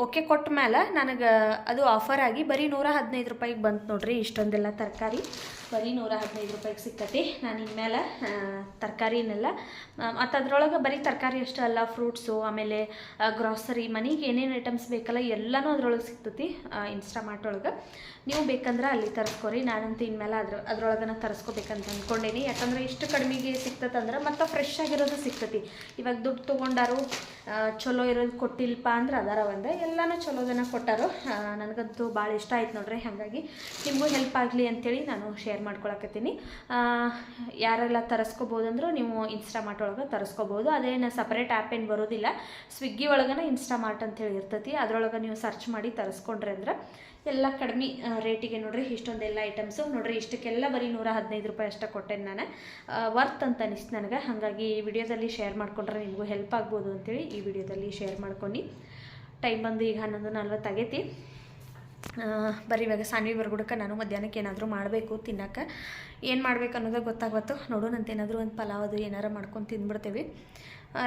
[SPEAKER 1] ಓಕೆ ಕೊಟ್ಟ ಮೇಲೆ ನನಗೆ ಅದು ಆಫರ್ ಆಗಿ ಬರೀ ನೂರ ಹದಿನೈದು ರೂಪಾಯಿಗೆ ಬಂತು ನೋಡ್ರಿ ಇಷ್ಟೊಂದೆಲ್ಲ ತರಕಾರಿ. ಬರೀ ನೂರ ಹದಿನೈದು ರೂಪಾಯಿಗೆ ಸಿಗ್ತೈತಿ. ನಾನು ಇನ್ಮೇಲೆ ತರಕಾರಿನೆಲ್ಲ ಮತ್ತು ಅದ್ರೊಳಗೆ ಬರೀ ತರಕಾರಿ ಅಷ್ಟೇ ಅಲ್ಲ ಫ್ರೂಟ್ಸು ಆಮೇಲೆ ಗ್ರಾಸರಿ ಮನೆಗೆ ಏನೇನು ಐಟಮ್ಸ್ ಬೇಕಲ್ಲ, ಎಲ್ಲನೂ ಅದ್ರೊಳಗೆ ಸಿಗ್ತೈತಿ ಇನ್ಸ್ಟಾಮಾರ್ಟ್ ಒಳಗೆ ನೀವು ಬೇಕಂದ್ರೆ ಅಲ್ಲಿ ತರಿಸ್ಕೊರಿ, ನಾನಂತೂ ಇನ್ಮೇಲೆ ಅದ್ರ, ಅದ್ರೊಳಗನ ತರಿಸ್ಕೋಬೇಕಂತ ಅಂದ್ಕೊಂಡೇನಿ ಯಾಕಂದ್ರೆ ಇಷ್ಟು ಕಡಿಮೆಗೆ ಅಂದ್ರೆ ಮತ್ತು ಫ್ರೆಶ್ ಆಗಿರೋದು ಸಿಗ್ತೈತಿ. ಇವಾಗ ದುಡ್ಡು ತೊಗೊಂಡಾರು ಚಲೋ ಇರೋದು ಕೊಟ್ಟಿಲ್ಲಪ್ಪ ಅಂದ್ರೆ ಅದಾರ ಒಂದು. ಎಲ್ಲನೂ ಚಲೋದನ್ನ ಕೊಟ್ಟಾರು. ನನಗಂತೂ ಭಾಳ ಇಷ್ಟ ಆಯ್ತು ನೋಡ್ರಿ. ಹಾಗಾಗಿ ನಿಮಗೂ ಹೆಲ್ಪ್ ಆಗಲಿ ಅಂತೇಳಿ ನಾನು ಶೇರ್ ಮಾಡ್ಕೊಳಕತ್ತೀನಿ. ಆ, ಯಾರೆಲ್ಲ ತರಿಸ್ಕೋಬೋದು ಅಂದರೂ ನೀವು ಇನ್ಸ್ಟಾಮಾರ್ಟ್ ಒಳಗೆ ತರಿಸ್ಕೋಬೋದು. ಅದೇನು ಸಪ್ರೇಟ್ ಆ್ಯಪ್ ಏನು ಬರೋದಿಲ್ಲ. ಸ್ವಿಗ್ಗಿ ಒಳಗನ ಇನ್ಸ್ಟಾಮಾರ್ಟ್ ಅಂತೇಳಿ ಇರ್ತೈತಿ. ಅದರೊಳಗೆ ನೀವು ಸರ್ಚ್ ಮಾಡಿ ತರಿಸ್ಕೊಂಡ್ರೆ ಅಂದ್ರೆ ಎಲ್ಲ ಕಡಿಮೆ ರೇಟಿಗೆ ನೋಡ್ರಿ ಇಷ್ಟೊಂದೆಲ್ಲ ಐಟಮ್ಸು ನೋಡ್ರಿ ಇಷ್ಟಕ್ಕೆಲ್ಲ ಬರೀ ನೂರ ಹದಿನೈದು ರೂಪಾಯಿ ಅಷ್ಟೇ ಕೊಟ್ಟೆ ನಾನು. ವರ್ತ್ ಅಂತ ಅನಿಸ್ತು ನನಗೆ. ಹಾಗಾಗಿ ಈ ವಿಡಿಯೋದಲ್ಲಿ ಶೇರ್ ಮಾಡ್ಕೊಂಡ್ರೆ ನಿಮಗೂ ಹೆಲ್ಪ್ ಆಗ್ಬೋದು ಅಂತೇಳಿ ಈ ವಿಡಿಯೋದಲ್ಲಿ ಶೇರ್ ಮಾಡ್ಕೊಂಡು ಟೈಮ್ ಬಂದು ಈಗ ಹನ್ನೊಂದು ನಲ್ವತ್ತಾಗೈತಿ. ಬರೀ ಇವಾಗ ಸಾನ್ವಿ ಬರ್ಗುಡಕ್ಕೆ, ನಾನು ಮಧ್ಯಾಹ್ನಕ್ಕೆ ಏನಾದರೂ ಮಾಡಬೇಕು ತಿನ್ನಕ್ಕೆ. ಏನು ಮಾಡಬೇಕು ಅನ್ನೋದೇ ಗೊತ್ತಾಗ್ಬತ್ತು ನೋಡೋಣಂತ ಏನಾದರೂ ಒಂದು ಪಲಾವ್ ಅದು ಏನಾರು ಮಾಡ್ಕೊಂಡು ತಿಂದ್ಬಿಡ್ತೇವೆ.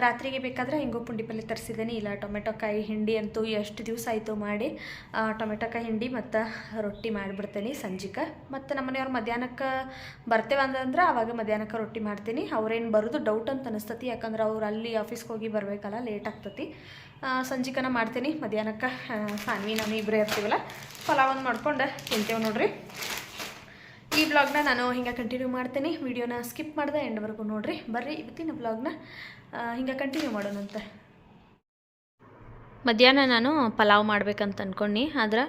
[SPEAKER 1] ರಾತ್ರಿಗೆ ಬೇಕಾದ್ರೆ ಹಿಂಗೋ ಪುಂಡಿ ಪಲ್ಯ ತರಿಸಿದ್ದೇನೆ ಇಲ್ಲ ಟೊಮೆಟೊ ಕಾಯಿ ಹಿಂಡಿ ಅಂತೂ ಎಷ್ಟು ದಿವಸ ಆಯಿತು ಮಾಡಿ ಟೊಮೆಟೊ ಕಾಯಿ ಹಿಂಡಿ ಮತ್ತು ರೊಟ್ಟಿ ಮಾಡಿಬಿಡ್ತೀನಿ ಸಂಜೆಗೆ ಮತ್ತು ನಮ್ಮ ಮನೆಯವ್ರು ಮಧ್ಯಾಹ್ನಕ್ಕೆ ಬರ್ತೇವೆ ಅಂತಂದ್ರೆ ಆವಾಗ ಮಧ್ಯಾಹ್ನಕ್ಕೆ ರೊಟ್ಟಿ ಮಾಡ್ತೀನಿ. ಅವ್ರೇನು ಬರೋದು ಡೌಟ್ ಅಂತ ಅನಿಸ್ತತಿ. ಯಾಕಂದ್ರೆ ಅವ್ರು ಅಲ್ಲಿ ಆಫೀಸ್ಗೆ ಹೋಗಿ ಬರಬೇಕಲ್ಲ ಲೇಟ್ ಆಗ್ತತಿ. ಸಂಜಿಕನ ಮಾಡ್ತೀನಿ. ಮಧ್ಯಾಹ್ನಕ್ಕೆ ಸಾನ್ವಿ, ನಾನು ಇಬ್ಬರೇ ಇರ್ತೀವಲ್ಲ? ಪಲಾವ್ ಒಂದು ಮಾಡ್ಕೊಂಡು ತಿಂತೇವೆ ನೋಡ್ರಿ. ಈ ಬ್ಲಾಗ್ನ ನಾನು ಹಿಂಗೆ ಕಂಟಿನ್ಯೂ ಮಾಡ್ತೀನಿ. ವಿಡಿಯೋನ ಸ್ಕಿಪ್ ಮಾಡಿದೆ ಎಂಡ್ವರೆಗೂ ನೋಡ್ರಿ. ಬರ್ರಿ, ಇವತ್ತಿನ ಬ್ಲಾಗ್ನ ಹಿಂಗೆ ಕಂಟಿನ್ಯೂ ಮಾಡೋಣಂತೆ. ಮಧ್ಯಾಹ್ನ ನಾನು ಪಲಾವ್ ಮಾಡ್ಬೇಕಂತ ಅಂದ್ಕೊಂಡು ಆದ್ರೆ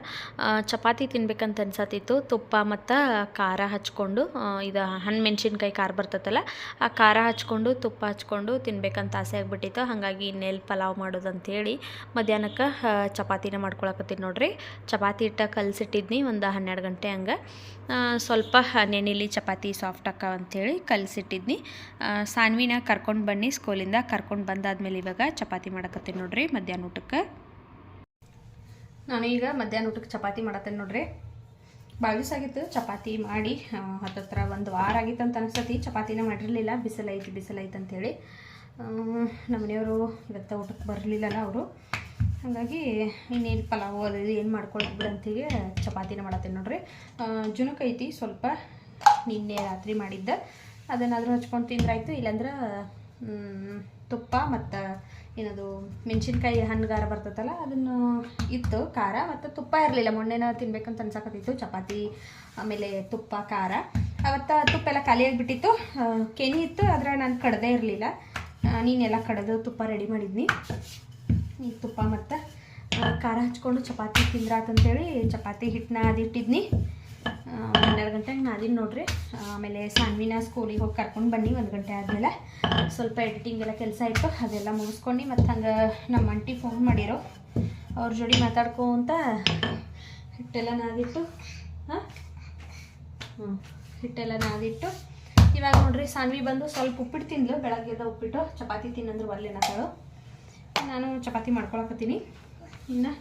[SPEAKER 1] ಚಪಾತಿ ತಿನ್ಬೇಕಂತ ಅನ್ಸತ್ತಿತ್ತು ತುಪ್ಪ ಮತ್ತು ಖಾರ ಹಚ್ಕೊಂಡು ಇದು ಹಣ್ಣು ಮೆಣಸಿನ್ಕಾಯಿ ಖಾರ ಬರ್ತೈತಲ್ಲ ಆ ಖಾರ ಹಚ್ಕೊಂಡು, ತುಪ್ಪ ಹಚ್ಕೊಂಡು ತಿನ್ಬೇಕಂತ ಆಸೆ ಆಗಿಬಿಟ್ಟಿತ್ತು. ಹಾಗಾಗಿ ಇನ್ನೆಲ್ಲಿ ಪಲಾವ್ ಮಾಡೋದು ಮಧ್ಯಾಹ್ನಕ್ಕೆ ಚಪಾತಿನ ಮಾಡ್ಕೊಳಕತ್ತೀನಿ ನೋಡ್ರಿ. ಚಪಾತಿ ಇಟ್ಟ ಕಲಸಿಟ್ಟಿದ್ನಿ ಒಂದು ಹನ್ನೆರಡು ಗಂಟೆ ಹಂಗೆ. ಸ್ವಲ್ಪ ನೆನಿಲಿ ಚಪಾತಿ ಸಾಫ್ಟ್ ಅಕ್ಕ ಅಂಥೇಳಿ ಕಲಸಿಟ್ಟಿದ್ನಿ. ಸಾನ್ವಿನ ಕರ್ಕೊಂಡು ಬನ್ನಿ ಸ್ಕೂಲಿಂದ ಕರ್ಕೊಂಡು ಬಂದಾದ್ಮೇಲೆ ಇವಾಗ ಚಪಾತಿ ಮಾಡಕತ್ತೀನಿ ನೋಡ್ರಿ ಮಧ್ಯಾಹ್ನ ಊಟಕ್ಕೆ. ನಾನು ಈಗ ಮಧ್ಯಾಹ್ನ ಊಟಕ್ಕೆ ಚಪಾತಿ ಮಾಡತ್ತೇನೆ ನೋಡ್ರಿ. ಬಾವಿಸಾಗಿತ್ತು ಚಪಾತಿ ಮಾಡಿ ಹತ್ತತ್ರ ಒಂದು ವಾರ ಆಗಿತ್ತು ಅಂತ ಅನಿಸ್ತತಿ ಚಪಾತಿನ ಮಾಡಿರಲಿಲ್ಲ ಬಿಸಿಲೈತಿ ಬಿಸಿಲೈತೆ ಅಂಥೇಳಿ ನಮ್ಮ ಮನೆಯವರು ಇವತ್ತು ಊಟಕ್ಕೆ ಬರಲಿಲ್ಲಲ್ಲ ಅವರು. ಹಾಗಾಗಿ ಇನ್ನೇನು ಪಲಾವು ಅದು ಏನು ಮಾಡ್ಕೊಳ್ಳೋದು ಅಂತೀಗೆ ಚಪಾತಿನ ಮಾಡತ್ತೇನೆ ನೋಡ್ರಿ. ಜುನಕೈತಿ ಸ್ವಲ್ಪ ನಿನ್ನೆ ರಾತ್ರಿ ಮಾಡಿದ್ದ. ಅದನ್ನಾದರೂ ಹಚ್ಕೊಂಡು ತಿಂದ್ರಾಯ್ತು, ಇಲ್ಲಾಂದ್ರೆ ತುಪ್ಪ ಮತ್ತು ಏನದು, ಮೆಣಸಿನ್ಕಾಯಿ ಹಣ್ಣುಗಾರ ಬರ್ತೈತಲ್ಲ ಅದನ್ನು ಇತ್ತು, ಖಾರ, ಮತ್ತು ತುಪ್ಪ ಇರಲಿಲ್ಲ. ಮೊನ್ನೆನ ತಿನ್ಬೇಕಂತ ಅನ್ಸಕತ್ತಿತ್ತು, ಚಪಾತಿ, ಆಮೇಲೆ ತುಪ್ಪ, ಖಾರ. ಅವತ್ತು ತುಪ್ಪ ಎಲ್ಲ ಖಾಲಿಯಾಗಿಬಿಟ್ಟಿತ್ತು ಬಿಟ್ಟಿತ್ತು ಕೆನಿ ಇತ್ತು, ಆದರೆ ನಾನು ಕಡದೇ ಇರಲಿಲ್ಲ. ನೀನೆಲ್ಲ ಕಡದು ತುಪ್ಪ ರೆಡಿ ಮಾಡಿದ್ನಿ. ಈ ತುಪ್ಪ ಮತ್ತು ಖಾರ ಹಚ್ಕೊಂಡು ಚಪಾತಿ ತಿಂದ್ರಾತಂತೇಳಿ ಚಪಾತಿ ಹಿಟ್ಟನ್ನ ಅದಿಟ್ಟಿದ್ನಿ. ಹನ್ನೆರಡು ಗಂಟೆಗೆ ನಾದಿನಿ ನೋಡ್ರಿ. ಆಮೇಲೆ ಸಾನ್ವಿನ ಸ್ಕೂಲಿಗೆ ಹೋಗಿ ಕರ್ಕೊಂಡು ಬನ್ನಿ ಒಂದು ಗಂಟೆ ಆದಮೇಲೆ. ಸ್ವಲ್ಪ ಎಡಿಟಿಂಗ್ ಎಲ್ಲ ಕೆಲಸ ಇತ್ತು, ಅದೆಲ್ಲ ಮುಗಿಸ್ಕೊಂಡು ಮತ್ತು ಹಂಗೆ ನಮ್ಮ ಅಂಟಿ ಫೋನ್ ಮಾಡಿರೋ. ಅವ್ರ ಜೋಡಿ ಮಾತಾಡ್ಕೊಂತ ಹಿಟ್ಟೆಲ್ಲ ನಾದಿಟ್ಟು ಹಾಂ? ಹಿಟ್ಟೆಲ್ಲ ನಾದಿಟ್ಟು ಇವಾಗ ನೋಡ್ರಿ ಸಾನ್ವಿ ಬಂದು ಸ್ವಲ್ಪ ಉಪ್ಪಿಟ್ಟು ತಿಂದ್ಲು ಬೆಳಗ್ಗೆದ ಉಪ್ಪಿಟ್ಟು. ಚಪಾತಿ ತಿನ್ನಂದ್ರೆ ಒಲ್ಲೇನತ್ತಾಳು ನಾನು ಚಪಾತಿ ಮಾಡ್ಕೊಳಕತ್ತೀನಿ. ಇನ್ನು?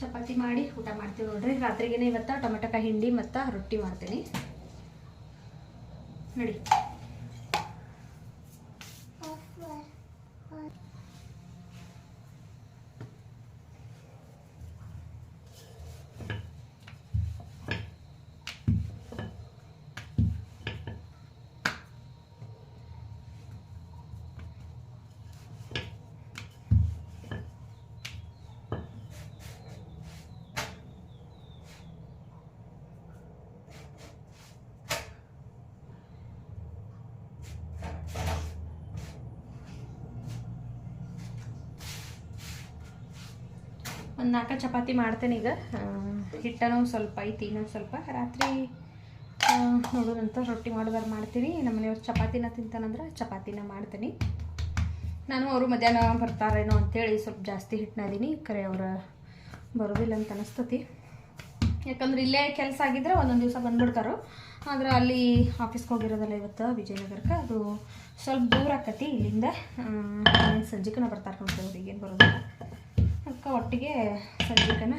[SPEAKER 1] ಚಪಾತಿ ಮಾಡಿ ಊಟ ಮಾಡ್ತೀವಿ ನೋಡ್ರಿ. ರಾತ್ರಿಗೇನೆ ಇವತ್ತು ಟೊಮೆಟೊಕಾಯಿ ಹಿಂಡಿ ಮತ್ತು ರೊಟ್ಟಿ ಮಾಡ್ತೀನಿ. ನೋಡಿ. ಒಂದು ನಾಲ್ಕು ಚಪಾತಿ ಮಾಡ್ತೇನೆ ಈಗ. ಹಿಟ್ಟನ ಸ್ವಲ್ಪ ಐತಿ ಇನ್ನೊಂದು ಸ್ವಲ್ಪ. ರಾತ್ರಿ ನೋಡೋದಂತ ರೊಟ್ಟಿ ಮಾಡೋದಾರು ಮಾಡ್ತೀನಿ. ನಮ್ಮ ಮನೆಯವ್ರು ಚಪಾತಿನ ತಿಂತಾನಂದ್ರೆ ಚಪಾತಿನ ಮಾಡ್ತೀನಿ. ನಾನು ಅವರು ಮಧ್ಯಾಹ್ನ ಬರ್ತಾರೇನೋ ಅಂಥೇಳಿ ಸ್ವಲ್ಪ ಜಾಸ್ತಿ ಹಿಟ್ಟನ್ನ ಅದೀನಿ. ಕರೆ ಅವ್ರು ಬರೋದಿಲ್ಲ ಅಂತ ಅನಿಸ್ತತಿ. ಯಾಕಂದ್ರೆ ಇಲ್ಲೇ ಕೆಲಸ ಆಗಿದ್ರೆ ಒಂದೊಂದು ದಿವಸ ಬಂದ್ಬಿಡ್ತಾರೋ. ಆದ್ರೆ ಅಲ್ಲಿ ಆಫೀಸ್ಗೆ ಹೋಗಿರೋದಲ್ಲ ಇವತ್ತು ವಿಜಯನಗರಕ್ಕೆ. ಅದು ಸ್ವಲ್ಪ ದೂರ ಆಕತಿ ಇಲ್ಲಿಂದ. ಸಂಜೆಕನ ಬರ್ತಾರೆ ನೋಡ್ರಿ ಅವ್ರಿಗೆ ಏನು ಬರೋದಿಲ್ಲ. ಅದಕ್ಕೆ ಒಟ್ಟಿಗೆ ಸಜ್ಜಿಕನ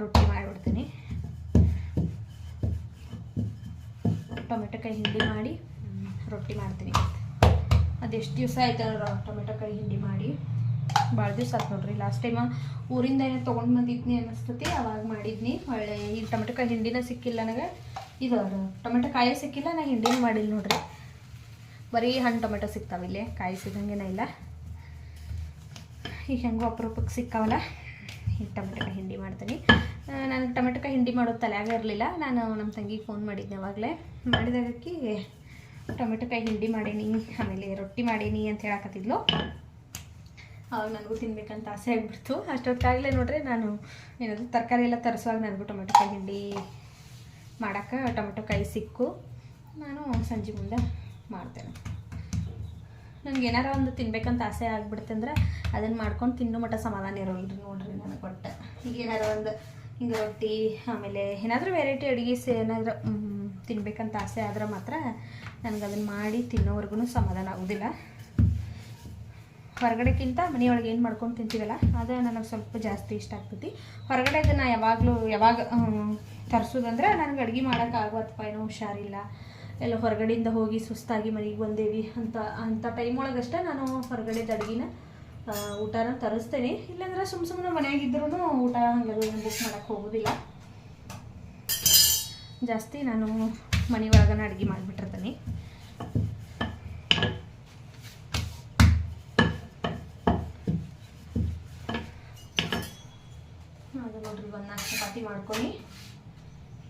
[SPEAKER 1] ರೊಟ್ಟಿ ಮಾಡಿಬಿಡ್ತೀನಿ. ಟೊಮೆಟೊಕಾಯಿ ಹಿಂಡಿ ಮಾಡಿ ರೊಟ್ಟಿ ಮಾಡ್ತೀನಿ. ಅದೆಷ್ಟು ದಿವಸ ಆಯ್ತು ಟೊಮೆಟೊಕಾಯಿ ಹಿಂಡಿ ಮಾಡಿ? ಭಾಳ ದಿವಸ ಆಯ್ತು ನೋಡ್ರಿ. ಲಾಸ್ಟ್ ಟೈಮ ಊರಿಂದ ಏನೋ ತೊಗೊಂಡು ಬಂದಿದ್ನಿ ಅನ್ನಿಸ್ತತಿ ಅವಾಗ ಮಾಡಿದ್ನಿ. ಒಳ್ಳೆ ಈ ಟೊಮೆಟೊಕಾಯಿ ಹಿಂಡಿನ ಸಿಕ್ಕಿಲ್ಲ ನನಗೆ. ಇದು ಟೊಮೆಟೊ ಕಾಯಿ ಸಿಕ್ಕಿಲ್ಲ ನಾನು ಹಿಂಡಿನೂ ಮಾಡಿಲ್ಲ ನೋಡ್ರಿ. ಬರೀ ಹಣ್ಣು ಟೊಮೆಟೊ ಸಿಗ್ತಾವೆ ಇಲ್ಲೇ ಕಾಯಿ ಸಿಗಂಗೇನ ಇಲ್ಲ. ಈಗ ಹೆಂಗೋ ಅಪರೂಪಕ್ಕೆ ಸಿಕ್ಕಾವಲ್ಲ? ಈ ಟೊಮೆಟೊಕಾಯಿ ಹಿಂಡಿ ಮಾಡ್ತೀನಿ. ನನಗೆ ಟೊಮೆಟೊಕಾಯಿ ಹಿಂಡಿ ಮಾಡೋದು ತಲೆಯಾಗೆ ಇರಲಿಲ್ಲ. ನಾನು ನಮ್ಮ ತಂಗಿಗೆ ಫೋನ್ ಮಾಡಿದ್ದೆ ಅವಾಗಲೇ. ಮಾಡಿದಾಗಕ್ಕೆ ಟೊಮೆಟೊ ಕಾಯಿ ಹಿಂಡಿ ಮಾಡೀನಿ, ಆಮೇಲೆ ರೊಟ್ಟಿ ಮಾಡೀನಿ ಅಂತ ಹೇಳಕತ್ತಿದ್ಲು. ಅವಾಗ ನನಗೂ ತಿನ್ಬೇಕಂತ ಆಸೆ ಆಗಿಬಿಡ್ತು. ಅಷ್ಟೊತ್ತಾಗಲೇ ನೋಡ್ರಿ ನಾನು ಏನದು ತರಕಾರಿ ಎಲ್ಲ ತರಿಸುವಾಗ ನನಗೂ ಟೊಮೆಟೊಕಾಯಿ ಹಿಂಡಿ ಮಾಡೋಕ್ಕೆ ಟೊಮೆಟೊ ಕಾಯಿ ಸಿಕ್ಕು. ನಾನು ಸಂಜೆ ಮುಂದೆ ಮಾಡ್ತೇನೆ. ನನಗೆ ಏನಾರ ಒಂದು ತಿನ್ಬೇಕಂತ ಆಸೆ ಆಗ್ಬಿಡುತ್ತೆ ಅಂದ್ರೆ ಅದನ್ನು ಮಾಡ್ಕೊಂಡು ತಿನ್ನು ಮಟ್ಟ ಸಮಾಧಾನ ಇರೋಲ್ರಿ ನೋಡ್ರಿ ನನಗೆ ಒಟ್ಟು. ಈಗ ಏನಾರ ಒಂದು ಹಿಂಗೆ ರೊಟ್ಟಿ, ಆಮೇಲೆ ಏನಾದರೂ ವೆರೈಟಿ ಅಡುಗೆ ಏನಾದರೂ ತಿನ್ಬೇಕಂತ ಆಸೆ ಆದ್ರೆ ಮಾತ್ರ ನನಗೆ ಅದನ್ನು ಮಾಡಿ ತಿನ್ನೋವರೆಗೂ ಸಮಾಧಾನ ಆಗೋದಿಲ್ಲ. ಹೊರಗಡೆಕ್ಕಿಂತ ಮನೆಯೊಳಗೆ ಏನು ಮಾಡ್ಕೊಂಡು ತಿಂತೀವಲ್ಲ, ಅದು ನನಗೆ ಸ್ವಲ್ಪ ಜಾಸ್ತಿ ಇಷ್ಟ ಆಗ್ತೈತಿ. ಹೊರಗಡೆ ನಾ ಯಾವಾಗಲೂ ಯಾವಾಗ ತರಿಸೋದಂದ್ರೆ ನನಗೆ ಅಡುಗೆ ಮಾಡೋಕೆ ಆಗುವತ್ತಪ್ಪ ಏನೋ ಹುಷಾರಿಲ್ಲ. ಎಲ್ಲ ಹೊರಗಡೆಯಿಂದ ಹೋಗಿ ಸುಸ್ತಾಗಿ ಮನೆಗೆ ಬಂದೇವಿ ಅಂತ ಅಂಥ ಟೈಮ್ ಒಳಗಷ್ಟೇ ನಾನು ಹೊರಗಡೆ ಅಡುಗೆನ ಊಟನ ತರಿಸ್ತೇನೆ. ಇಲ್ಲಾಂದ್ರೆ ಸುಮ್ಮ ಸುಮ್ಮನೆ ಮನೆಯಾಗಿದ್ರೂ ಊಟ ಹಂಗೆಲ್ಲ ಬುಕ್ ಮಾಡೋಕ್ಕೆ ಹೋಗೋದಿಲ್ಲ. ಜಾಸ್ತಿ ನಾನು ಮನೆ ಒಳಗನ ಅಡುಗೆ ಮಾಡಿಬಿಟ್ಟಿರ್ತೀನಿ. ಅದು ನೋಡ್ರಿ ಒಂದು ನಾಲ್ಕು ಚಪಾತಿ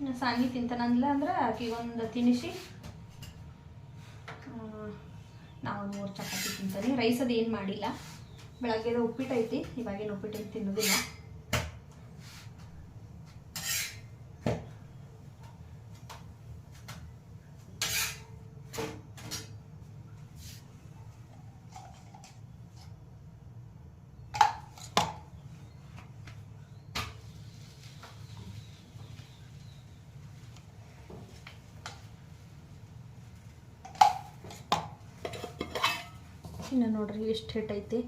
[SPEAKER 1] ಇನ್ನು ಸಾಂಗಿ ತಿಂತಾನಂದ್ಲ ಅಂದ್ರೆ ಆಕೆಗೊಂದು ತಿನ್ನಿಸಿ ನಾವು ಮೂರು ಚಪಾತಿ ತಿಂತೀನಿ. ರೈಸ್ ಅದು ಏನು ಮಾಡಿಲ್ಲ. ಬೆಳಗ್ಗೆದ ಉಪ್ಪಿಟ್ಟು ಐತಿ ಇವಾಗೇನು ಉಪ್ಪಿಟ್ಟು ತಿನ್ನೋದಿಲ್ಲ. ಇನ್ನು ನೋಡ್ರಿ ಎಷ್ಟು ಹಿಟ್ಟೈತಿ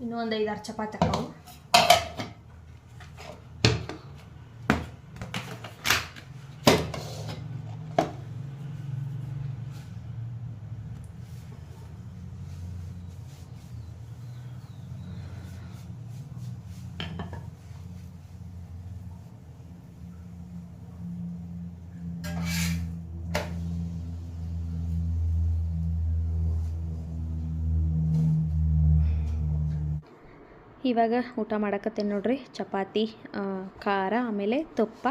[SPEAKER 1] ಇನ್ನೂ ಒಂದು ಐದಾರು ಚಪಾತಿ ಹಾಕವು ಇವಾಗ ಊಟ ಮಾಡಕತ್ತೇನೆ ನೋಡ್ರಿ. ಚಪಾತಿ ಖಾರ, ಆಮೇಲೆ ತುಪ್ಪ.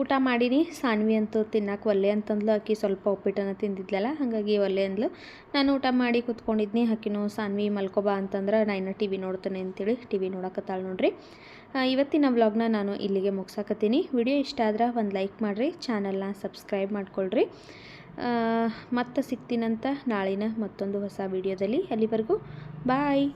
[SPEAKER 1] ಊಟ ಮಾಡೀನಿ. ಸಾನ್ವಿ ಅಂತೂ ತಿನ್ನಕ್ಕೆ ಒಲ್ಲೆ ಅಂತಂದ್ಲು. ಅಕ್ಕಿ ಸ್ವಲ್ಪ ಉಪ್ಪಿಟ್ಟನ್ನು ತಿಂದಿದ್ಲಲ್ಲ, ಹಾಗಾಗಿ ಒಲ್ಲೆ ಅಂದ್ಲು. ನಾನು ಊಟ ಮಾಡಿ ಕೂತ್ಕೊಂಡಿದ್ನಿ. ಆಕಿನೂ ಸಾನ್ವಿ ಮಲ್ಕೊಬಾ ಅಂತಂದ್ರೆ ನಾ ಇನ್ನು ಟಿ ವಿ ನೋಡ್ತೇನೆ ಅಂತೇಳಿ ಟಿ ವಿ ನೋಡಕತ್ತಾಳೆ ನೋಡ್ರಿ. ಇವತ್ತಿನ ವ್ಲಾಗ್ನ ನಾನು ಇಲ್ಲಿಗೆ ಮುಗ್ಸಾಕತ್ತೀನಿ. ವಿಡಿಯೋ ಇಷ್ಟ ಆದ್ರೆ ಒಂದು ಲೈಕ್ ಮಾಡಿರಿ, ಚಾನಲ್ನ ಸಬ್ಸ್ಕ್ರೈಬ್ ಮಾಡ್ಕೊಳ್ರಿ. ಮತ್ತೆ ಸಿಗ್ತೀನಂತ ನಾಳಿನ ಮತ್ತೊಂದು ಹೊಸ ವಿಡಿಯೋದಲ್ಲಿ ಅಲ್ಲಿವರೆಗೂ ಬಾಯ್.